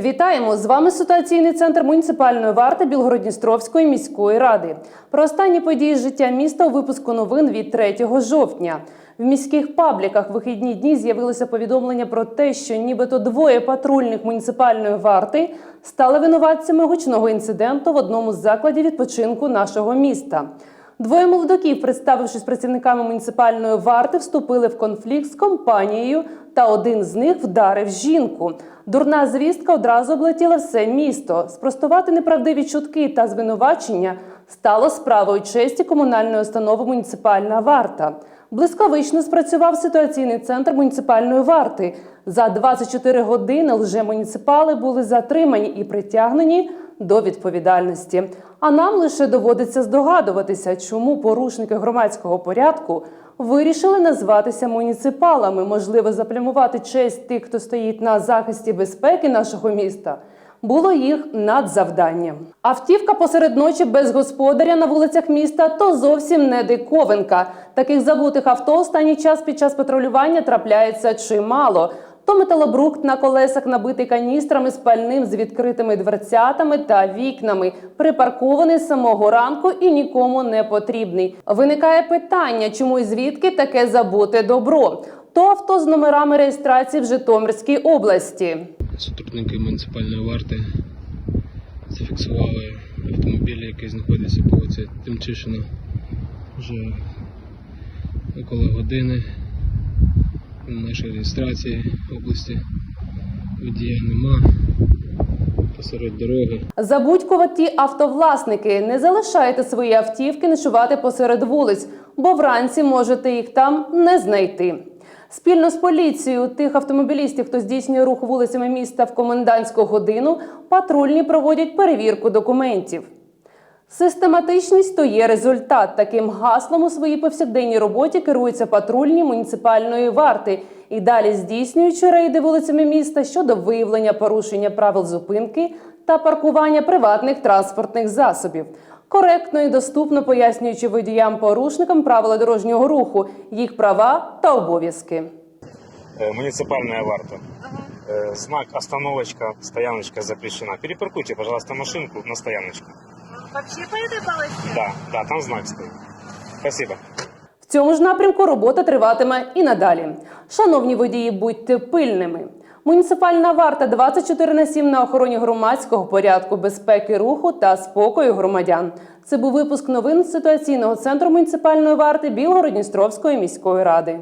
Вітаємо з вами ситуаційний центр муніципальної варти Білгородністровської міської ради. Про останні події життя міста у випуску новин від 3 жовтня. В міських пабліках вихідні дні з'явилося повідомлення про те, що нібито двоє патрульних муніципальної варти стали винуватцями гучного інциденту в одному з закладів відпочинку нашого міста. Двоє молодиків, представившись працівниками муніципальної варти, вступили в конфлікт з компанією, та один з них вдарив жінку. Дурна звістка одразу облетіла все місто. Спростувати неправдиві чутки та звинувачення стало справою честі комунальної установи муніципальна варта. Блискавично спрацював ситуаційний центр муніципальної варти. За 24 години лжемуніципали були затримані і притягнені до відповідальності. А нам лише доводиться здогадуватися, чому порушники громадського порядку вирішили назватися муніципалами, можливо, заплямувати честь тих, хто стоїть на захисті безпеки нашого міста. Було їх надзавданням. Автівка посеред ночі без господаря на вулицях міста то зовсім не диковинка. Таких забутих авто останній час під час патрулювання трапляється чимало. То металобрухт на колесах набитий каністрами з пальним з відкритими дверцятами та вікнами, припаркований з самого ранку і нікому не потрібний. Виникає питання, чому і звідки таке забуте добро? То авто з номерами реєстрації в Житомирській області. Сотрудники муніципальної варти зафіксували автомобіль, який знаходиться по вулиці Тимчишина вже около години. Нашої реєстрації області водія нема посеред дороги. Забудькуваті автовласники, не залишайте свої автівки ночувати посеред вулиць, бо вранці можете їх там не знайти. Спільно з поліцією тих автомобілістів, хто здійснює рух вулицями міста в комендантську годину, патрульні проводять перевірку документів. Систематичність то є результат. Таким гаслом у своїй повсякденній роботі керуються патрульні муніципальної варти і далі здійснюючи рейди вулицями міста щодо виявлення порушення правил зупинки та паркування приватних транспортних засобів. Коректно і доступно пояснюючи водіям-порушникам правила дорожнього руху, їх права та обов'язки. Э, муниципальная варта. Э, Знак остановочка, стояночка запрещена. Перепаркуйте, пожалуйста, машинку на стояночку. Вообще по этой полосе? Да, да, там знак стоит. Спасибо. В цьому ж напрямку робота триватиме і надалі. Шановні водії, будьте пильними. Муніципальна варта 24 на 7 на охороні громадського порядку, безпеки руху та спокою громадян. Це був випуск новин з ситуаційного центру муніципальної варти Білгородністровської міської ради.